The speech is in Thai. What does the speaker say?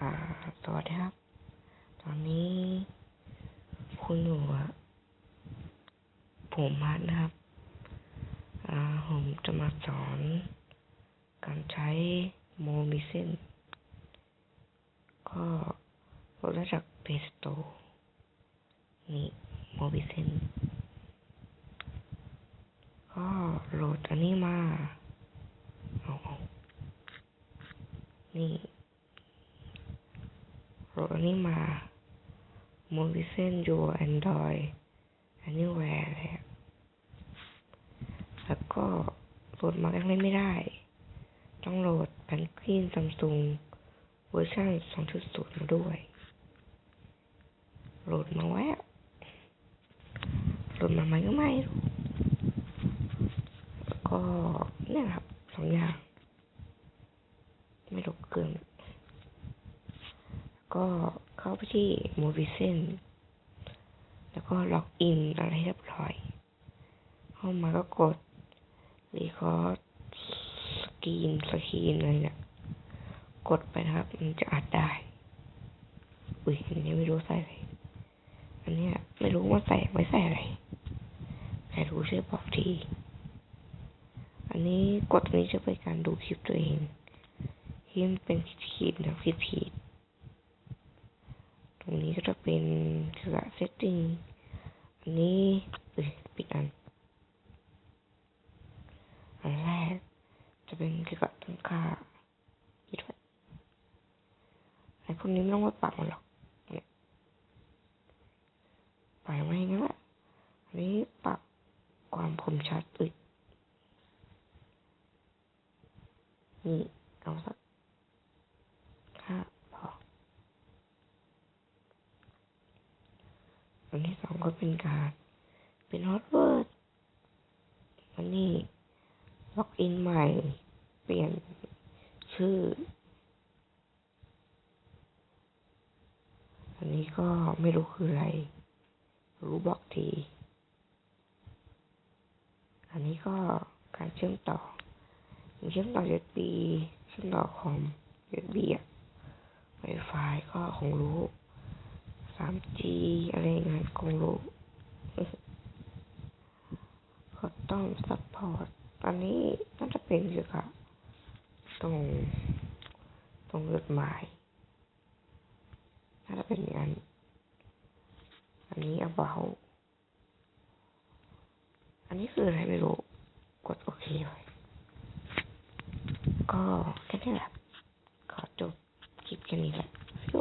อ่าสวัสดีครับ ตอนนี้ คุณอยู่ผมพัดนะครับ อ่า ผมจะมาสอน การใช้โมบิเซนก็โหลดได้จาก Play Store นี่โมบิเซนก็โหลดอันนี้มา เอาเอานี่ โหลดอันนี้มา m o v i s e n your Android Anywhere แล้วก็โหลดมายังเล่นไม่ได้ ต้องโหลดแผ่นคลีนซัมซุงเวอร์ชัน2.0 มาด้วย โหลดมาแล้วโหลดมาไหมก็ไม่รู้แล้วก็เนี่ยครับสองอย่าง ไม่รู้เกิน ก็ เข้าไปที่ m o v i s e n แล้วก็ล็อกอินอะไรเรียบร้อย เข้ามาก็กด record สกรีนสกรีนอะไรเนี่ยกดไปนะครับ มันจะอัดได้ อุ้ยอันนี้ไม่รู้ใส่อะไร อันนี้ไม่รู้ว่าใส่ไม่ใส่อะไรใครรู้ช่วยบอกที อันนี้กดตรงนี้จะเป็นการดูคลิปตัวเองที่มันเป็นขีดๆนะขีดๆ เป็นเกี่ยวกับ setting อันนี้เอ้ยปิดอัน อันแรกจะเป็นเกี่ยวกับตั้งค่าคิดไว้ไอ้พวกนี้ไม่ต้องไปปรับมันหรอกปล่อยไว้งั้นแหละอันนี้ปรับความคมชัดอึดนี่เอาสักห้า อันที่สองก็เป็นการ เป็นฮอตเวิร์ดอันนี้ล็อกอินใหม่ เปลี่ยนชื่อ อันนี้ก็ไม่รู้คืออะไร รู้บอกที อันนี้ก็การเชื่อมต่ออย่างเชื่อมต่อ USB เชื่อมต่อคอม USB อะ Wi-Fi ก็คงรู้ 3G อะไรเงี้ยคงรู้ก็ต้องซัพพอร์ตอันนี้น่าจะเป็นเกี่ยวกับตรง ตรงจดหมายน่าจะเป็นอย่างนั้นอันนี้ about อันนี้คืออะไรไม่รู้ กดโอเคไว้ก็แค่นี้แหละขอจบคลิปแค่นี้แหละโย